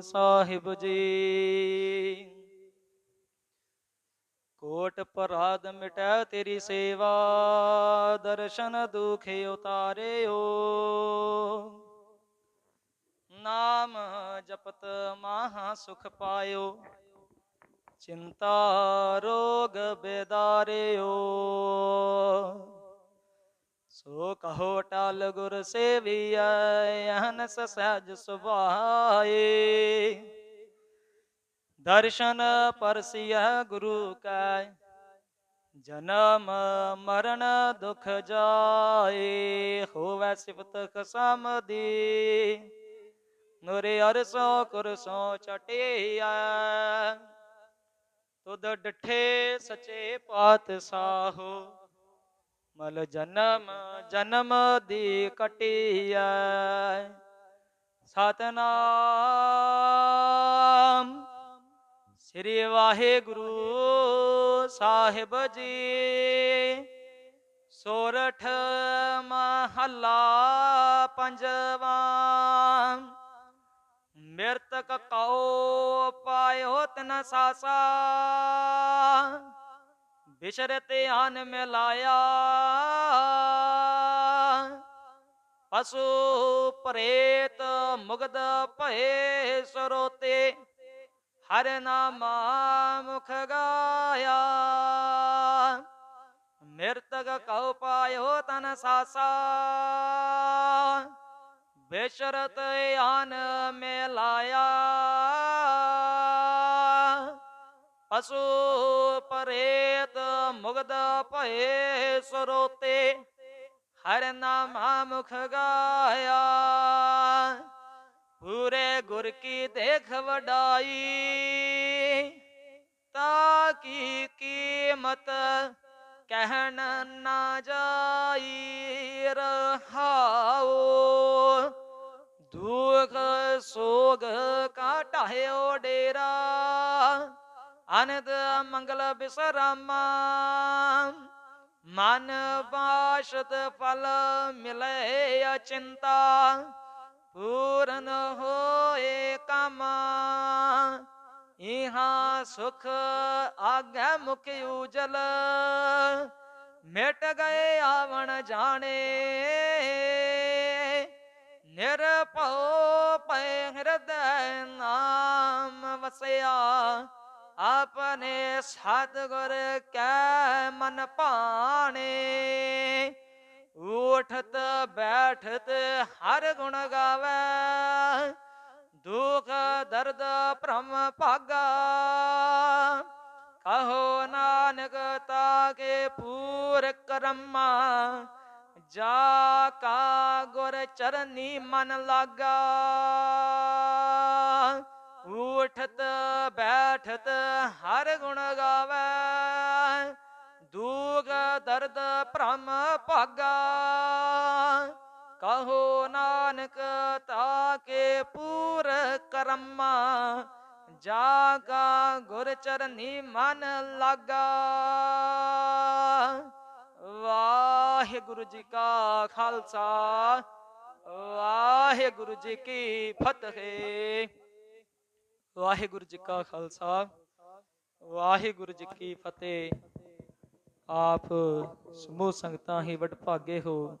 ਸਾਹਿਬ ਜੀ। ਕੋਟ ਪਰਾਧ ਮਿਟੈ ਤੇਰੀ ਸੇਵਾ, ਦਰਸ਼ਨ ਦੁਖੇ ਉਤਾਰਿਓ। ਨਾਮ ਜਪਤ ਮਹਾ ਸੁਖ ਪਾਇਓ, ਚਿੰਤਾ ਰੋਗ ਬੇਦਾਰਿਓ। ਸੋ ਕਹੋ ਟਾਲ ਗੁਰ ਸੇਵੀਐ ਅਹਨਸ ਸਹਿਜ ਸੁਭਾਏ। ਦਰਸ਼ਨ ਪਰਸਿਐ ਗੁਰੂ ਕੈ, ਜਨਮ ਮਰਨ ਦੁਖ ਜਾਏ। ਹੋਵੈ ਸਿਫਤ ਖਸਮ ਦੀ ਨੂਰੇ ਅਰਸੋ ਕੁਰਸੋ ਚਟਿਆ ਤੁਧ ਡਠੇ ਸਚੇ ਪਾਤਸ਼ਾਹੋ ਮਲ ਜਨਮ ਜਨਮ ਦੀ ਕਟਿਆ ਸਤਨਾਮ ਸ੍ਰੀ ਵਾਹਿਗੁਰੂ ਸਾਹਿਬ ਜੀ। ਸੋਰਠ ਮਹੱਲਾ ਪੰਜਵਾ। ਮਿਰਤਕ ਕਉ ਪਾਇਓ ਤਨ ਸਾਸਾ। ਬਿਸ਼ਰਤ ਆਨ ਮਿਲਾਇਆ। ਪਸ਼ੂ ਪ੍ਰੇਤ ਮੁਗਦ ਭਏ ਸਰੋਤੇ, ਹਰ ਨਾਮਾ ਮੁਖ ਗਾਇਆ। ਮਿਰਤਕ ਕਉ ਪਾਇਓ ਤਨ ਸਾਸਾ। ਬੇਸ਼ਰਤ ਆਨ ਮਿਲਾਇਆ। ਹਸੂ ਪਰੇਤ ਮੁਗਦ ਭਏ ਸਰੋਤੇ, ਹਰ ਨਾਮਾ ਮੁਖ ਗਾਇਆ। ਪੂਰੇ ਗੁਰ ਕੀ ਦੇਖ ਵਡਾਈ, ਤਾ ਕੀ ਕੀਮਤ ਕਹਿਣ ਨਾ ਜਾਈ ਰਹਾਓ ਅਨਦ ਮੰਗਲ ਬਿਸਰਾਮਾ, ਮਨ ਬਾਸ਼ਤ ਫਲ ਮਿਲੇ ਅਚਿੰਤਾ, ਪੂਰਨ ਹੋਏ ਕਮ। ਇਹਾਂ ਸੁਖ ਆਗੇ ਮੁਖ ਉਜਲ ਮਿਟ ਗਏ ਆਵਣ ਜਾਣੇ। ਨਿਰਭਉ ਆਪਣੇ ਸਤਿਗੁਰ ਕੈ ਮਨ ਪਾਣੇ ਉਠਤ ਬੈਠਤ ਹਰ ਗੁਣ ਗਾਵੇ, ਦੁਖ ਦਰਦ ਭ੍ਰਮ ਭਾਗਾ। ਕਹੋ ਨਾਨਕ ਤਾਕੇ ਪੂਰ ਕਰਮਾ ਜਾ ਕਾ ਗੁਰ ਚਰਨੀ ਮਨ ਲਾਗਾ। ਉਠਤ ਬੈਠਤ ਹਰ ਗੁਣ ਗਾਵੇ ਦੁਖ ਦਰਦ ਭ੍ਰਮ ਭਾਗਾ। ਕਹੋ ਨਾਨਕ ਤਾਕੇ ਪੂਰ ਕਰਮਾ, ਜਾਗਾ ਕਾ ਗੁਰ ਚਰਨੀ ਮਨ ਲਾਗਾ। ਵਾਹਿਗੁਰੂ ਜੀ ਕਾ ਖਾਲਸਾ, ਵਾਹਿਗੁਰੂ ਜੀ ਕੀ ਫਤਿਹ। ਵਾਹਿਗੁਰੂ ਜੀ ਕਾ ਖਾਲਸਾ ਵਾਹਿਗੁਰੂ ਜੀ ਕੀ ਫਤਿਹ। ਆਪ ਸਮੂਹ ਸੰਗਤਾਂ ਹੀ ਵਡਭਾਗੇ ਹੋ।